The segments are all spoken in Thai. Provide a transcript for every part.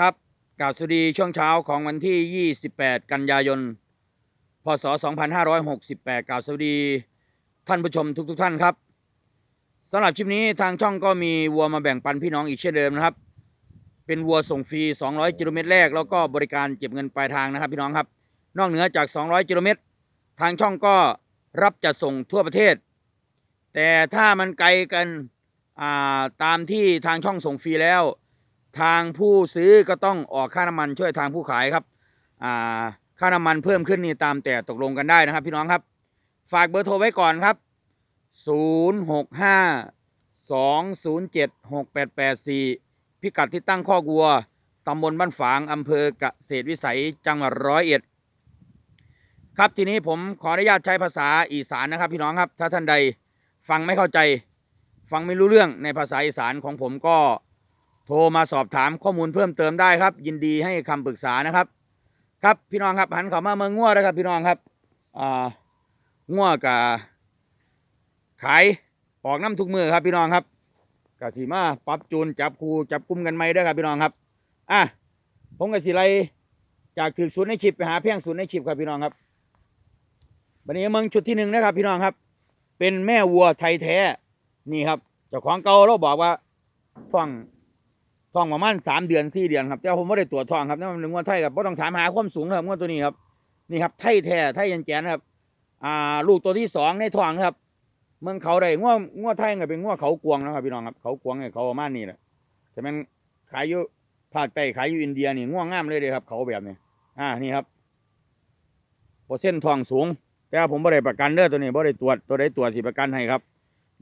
ครับกล่าวสวัสดีช่วงเช้าของวันที่ 28 กันยายน พศ 2568กล่าวสวัสดีท่านผู้ชมทุกๆทท่านครับสำหรับคลิปนี้ทางช่องก็มีวัวมาแบ่งปันพี่น้องอีกเช่นเดิมนะครับ เป็นวัวส่งฟรี 200 กิโลเมตรแรก แล้วก็บริการเก็บเงินปลายทางนะครับ พี่น้องครับ นอกเหนือจาก 200 กิโลเมตร ทางช่องก็รับจัดส่งทั่วประเทศ แต่ถ้ามันไกลกันตามที่ทางช่องส่งฟรีแล้ว ทางผู้ซื้อก็ต้องออกค่าน้ำมันช่วยทางผู้ขายครับ อ่า ค่าน้ำมันเพิ่มขึ้นนี่ตามแต่ตกลงกันได้นะครับ พี่น้องครับ ฝากเบอร์โทรไว้ก่อนครับ 0 6 5 2 0 7 6 8 8 4 พิกัดที่ตั้งข้อกวัว ตำบลบ้านฝาง อำเภอเกษตรวิสัย จังหวัดร้อยเอ็ด ครับทีนี้ผมขออนุญาตใช้ภาษาอีสานนะครับ พี่น้องครับ ถ้าท่านใดฟังไม่เข้าใจ ฟังไม่รู้เรื่องในภาษาอีสานของผมก็ ทรมาสอบถามข้อมูลเพิ่มเติมได้ครับ ยินดีให้คำปรึกษานะครับ ครับพี่น้องครับหันเข้ามาเมืองง่วนะครับ พี่น้องครับอ่าง่วกับขายออกน้ำทุกมือครับ พี่น้องครับกะสีมาปรับจูนจับคูจับกุมกันไหมเด้ครับพี่น้องครับอะผมกับสิไรจากถือศูนย์ในชิปไปหาเพียงศูนย์ในชิปครับพี่น้องครับวันนี้เมืองชุดที่หนึ่งนะครับ พี่น้องครับ เป็นแม่วัวไทยแท้นี่ครับเจ้าของเก่าเราบอกว่าท่อง ท้องประมาณสามเดือนสี่เดือนครับแต่ว่าผมไม่ได้ตรวจท้องครับนั่นมันเป็นงวดไทยครับไม่ต้องถามหาความสูงครับงวดตัวนี้ครับ นี่ครับไทยแท้ไทยยันแกนครับ อ่า ลูกตัวที่สองในท้องครับ เมืองเขาได้งวดงวดไทยก็เป็นงวดเขากวงนะครับพี่น้องครับเขากวงเนี่ยเขาประมาณนี้แหละแต่มันขายอยู่ภาคใต้ขายอยู่อินเดียนี่ง่วงงามเลยเลยครับ เขาแบบนี้อ่านี่ครับเปอร์เซ็นต์ทองสูง แต่ว่าผมไม่ได้ประกันเด้อตัวนี้ไม่ได้ตรวจตัวใดตรวจสิประกันให้ครับ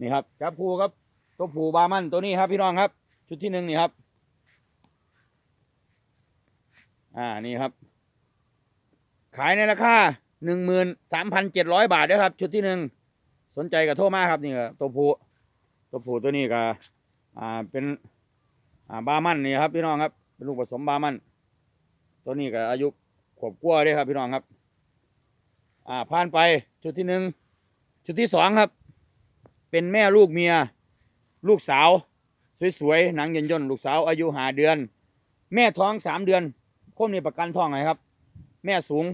นี่ครับจับผูครับ ตัวผูบามันตัวนี้ครับพี่น้องครับ ชุดที่หนึ่งนี่ครับ อ่านี่ครับ ขายในราคาหนึ่งหมื่นสามพันเจ็ดร้อยบาทด้วยครับ ชุดที่หนึ่งสนใจกับโทรมาครับนี่ก็ตัวผู้ตัวผู้ตัวนี้ก็อ่าเป็นอ่าบามันนี่ครับพี่น้องครับ เป็นลูกผสมบามัน ตัวนี้ก็อายุขวบกว่าด้วยครับพี่น้องครับ อ่าผ่านไปชุดที่หนึ่งชุดที่สองครับ เป็นแม่ลูกเมีย ลูกสาว สวยๆหนังเย็นย่นลูกสาวอายุหาเดือน แม่ท้องสามเดือน คมนี่ประกันท้องไงครับ แม่สูง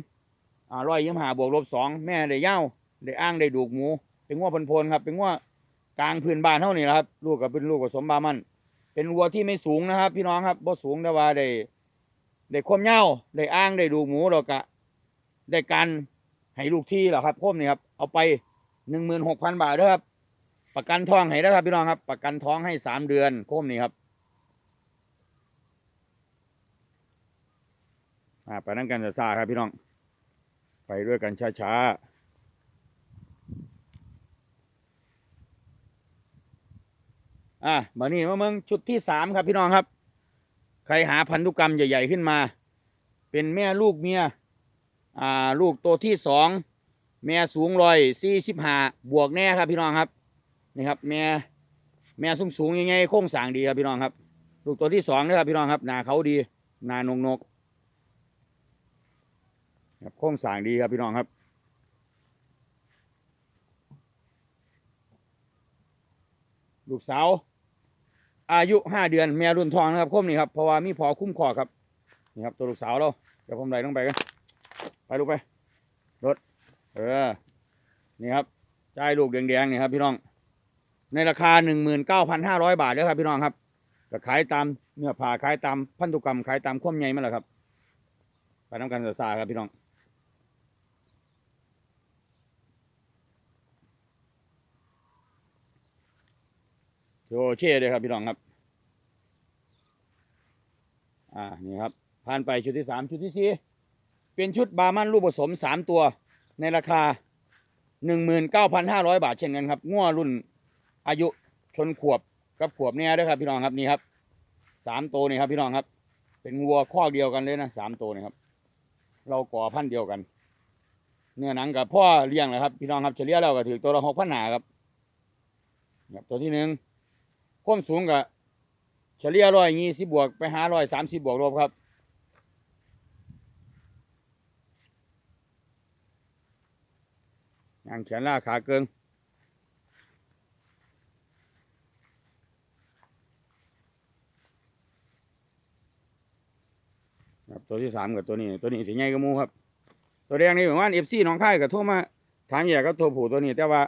อ่าร้อยยี่หาบวกลบสองแม่ได้เย้าได้อ้างได้ดูกหมู เป็นงัวพนพนครับ เป็นงัวกลางพื้นบ้านเท่านี้แหละครับ ลูกก็เป็นลูกผสมบามัน เป็นวัวที่ไม่สูงนะครับ พี่น้องครับบ่สูงแต่ว่าได้ได้คมเย้าได้อ้างได้ดูกหมูแล้วก็ได้การให้ลูกที่แหละครับคมนี่ครับเอาไปหนึ่งหมื่นหกพันบาทเด้อครับประกันท้องให้นะครับพี่น้องครับ ประกันท้องให้สามเดือนโคมนี่ครับ อ่าไปนั่งกันจะซาครับพี่น้อง ไปด้วยกันช้าๆอะมานี่มาเมืองชุดที่สามครับพี่น้องครับ ใครหาพันธุกรรมใหญ่ ๆขึ้นมา เป็นแม่ลูกเมีย อ่า ลูกตัวที่สอง แม่สูงร้อยสี่สิบห้าบวกแน่ครับพี่น้องครับ นี่ครับ แม่ แม่สูงสูงๆยังไงโค้งสางดีครับพี่น้องครับ ลูกตัวที่สองนะครับพี่น้องครับ หนาเขาดี หนานงนก ครับโค้งสางดีครับพี่น้องครับ ลูกสาว อายุห้าเดือนแม่รุ่นทองนะครับคมนี่ครับเพราะว่ามีพอคุ้มคอครับนี่ครับตัวลูกสาวเราเดี๋ยวผมไล่ลงไปกันไปลูกไปรถเออนี่ครับจ่ายลูกแดงๆนี่ครับพี่น้อง ในราคาหนึ่งหมื่นเก้าพันห้าร้อยบาทเด้อครับพี่น้องครับก็ขายตามเนื้อผ่าขายตามพันธุกรรมขายตามความใหญ่มาแหละครับไปน้ำกันซาๆครับพี่น้อง โอเคเลยครับพี่น้องครับ อ่า นี่ครับ ผ่านไปชุดที่สามชุดที่สี่เป็นชุดบาร์มันรูปผสมสามตัวในราคาหนึ่งหมื่นเก้าพันห้าร้อยบาทเช่นกันครับง้อรุ่นอายุชนขวบกับขวบเนี่ยด้วยครับพี่น้องครับนี่ครับสามตัวนี่ครับพี่น้องครับ เป็นวัวข้อเดียวกันเลยนะสามตัวนี่ครับ เราก่อพันธุ์เดียวกัน เนื้อหนังกับพ่อเลี้ยงนะครับ พี่น้องครับเฉลี่ยแล้วก็ถือตัวละหกพันหนาครับครับตัวที่หนึ่ง ความสูงก็เฉลี่ยร้อยยี่สิบบวกไปหาร้อยสามสิบบวกรวมครับยางแขนล่าขาเกิงครับตัวที่สามกับตัวนี้ ตัวนี้สีใหญ่กว่าหมูครับ ตัวแดงนี่เหมือนว่าเอฟซีน้องค่ายกับโทรมาถามแย่ก็ตัวผู้ตัวนี้ แต่ว่า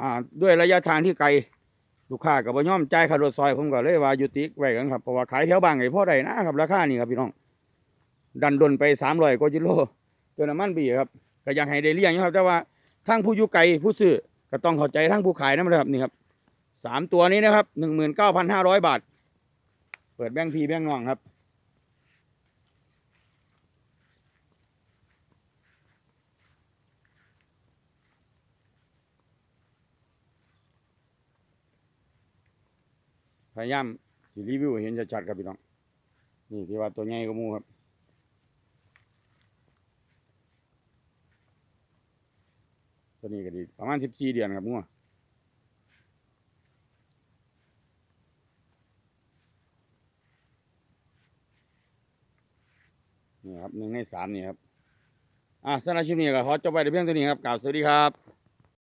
อ่า ด้วยระยะทางที่ไกล ลูกค้ากับบ่ยอมจ่ายค่ารถซอยผมก็เลยว่ายุติไว้กันครับเพราะว่าขายแถวบางไอ้พ่อใดนะครับราคานี่ครับพี่น้อง ดันดนไปสามร้อยกว่ากิโลตัวน้ำมันบีครับก็ยังให้ได้เลี้ยงนะครับแต่ว่าทั้งผู้อยู่ไกลผู้ซื้อก็ต้องเข้าใจทั้งผู้ขายนะครับนี่ครับสามตัวนี้นะครับหนึ่งหมื่นเก้าพันห้าร้อยบาท เปิดแบงค์พีแบงค์น้องครับ พยายามสิรีวิวเห็นชัดๆครับพี่น้อง นี่ที่ว่าตัวใหญ่กว่าหมูครับตัวนี้ก็ดีประมาณสิบสี่เดือนครับงัวนี่ครับหนึ่งในสามนี่ครับ อะสำหรับคลิปนี้ก็ขอจบไปแต่เพียงเท่านี้ครับกล่าวสวัสดีครับ